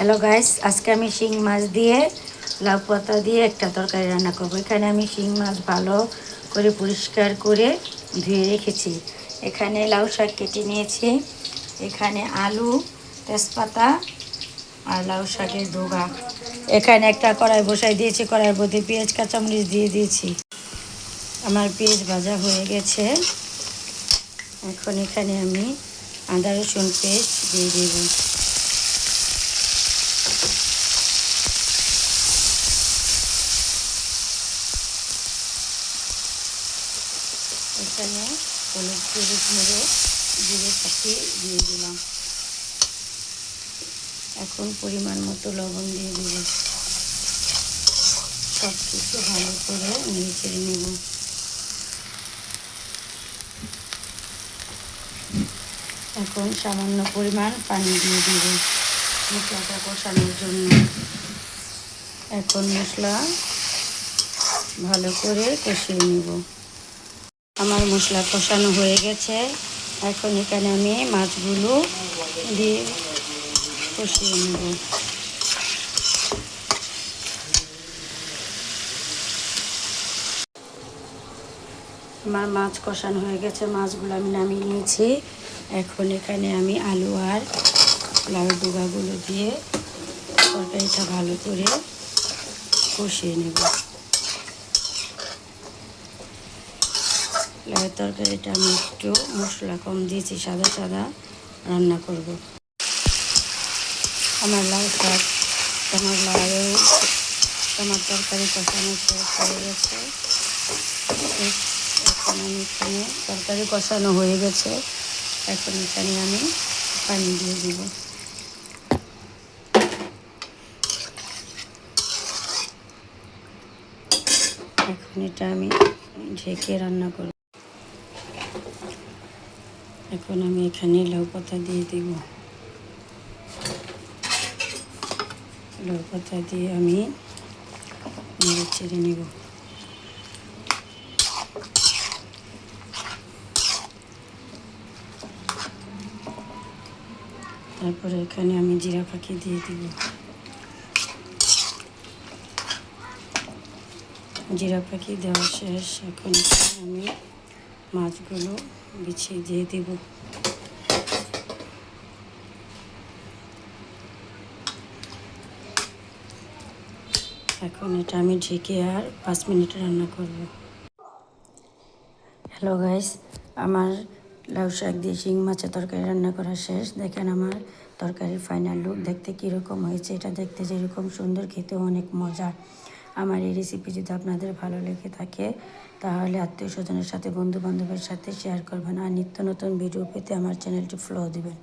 Hello guys আজকে আমি শিং মাছ দিয়ে, লাউ পাতা দিয়ে একটা তরকারি রান্না করব। এখানে আমি শিং মাছ ভালো করে পরিষ্কার করে ধুয়ে রেখেছি। এখানে লাউ শাক কেটে নিয়েছি। এখানে আলু, তেজপাতা আর লাউ শাকের ডোগা। এখানে একটা কড়াই বসাই দিয়েছি। কড়াইয়ের মধ্যে পেঁয়াজ, কাঁচামরিচ দিয়ে দিয়েছি। আমার পেঁয়াজ ভাজা হয়ে গেছে। এখন এখানে আমি আদা, রসুন, পেস্ট দিয়ে দেবো। এখানে হলুদ হলুদ মেরে জিরে পাখি দিয়ে দিলাম। এখন পরিমাণ মতো লবণ দিয়ে দিব। সব কিছু ভালো করে নেড়ে চেড়ে নেব। এখন সামান্য পরিমাণ পানি দিয়ে দিব মশলাটা কষানোর জন্য। এখন মশলা ভালো করে কষিয়ে নেব। আমার মশলা কষানো হয়ে গেছে। এখন এখানে আমি মাছগুলো দিয়ে কষিয়ে নেব। আমার মাছ কষানো হয়ে গেছে, মাছগুলো আমি নামিয়ে নিয়েছি। এখন এখানে আমি আলু আর লাউ ডুগাগুলো দিয়ে তরকারিটা ভালো করে কষিয়ে নেব। লাউয়ের তরকারিটা আমি একটু মশলা কম দিয়েছি, সাদা সাদা রান্না করব। আমার লাউ শাক, আমার লাউ, আমার তরকারি কষানো শেষ হয়ে গেছে। এখন আমি এখানে তরকারি কষানো হয়ে গেছে। এখন এখানে আমি পানি দিয়ে দিব। এখন এটা আমি ঢেকে রান্না করব। এখন আমি এখানে লাউ পাতা দিয়ে দিব। লাউ পাতা দিয়ে আমি নেড়ে চেড়ে নেব। তারপরে এখানে আমি জিরা পাখি দিয়ে দিব। জিরা পাখি দেওয়া শেষ। এখন আমি মাছগুলো বিছিয়ে দিয়ে দেব। এখন এটা আমি ঢেকে আর পাঁচ মিনিট রান্না করব। হ্যালো গাইস আমার লাউ শাক দিয়ে শিং মাছের তরকারি রান্না করা শেষ। দেখেন আমার তরকারির ফাইনাল লুক দেখতে কীরকম হয়েছে, এটা দেখতে যেরকম সুন্দর খেতে অনেক মজা। আমার এই রেসিপি যদি আপনাদের ভালো লেগে থাকে, তাহলে আত্মীয় স্বজনের সাথে বন্ধু বান্ধবের সাথে শেয়ার করবেন আর নিত্য নতুন ভিডিও পেতে আমার চ্যানেলটি ফলো দিবেন।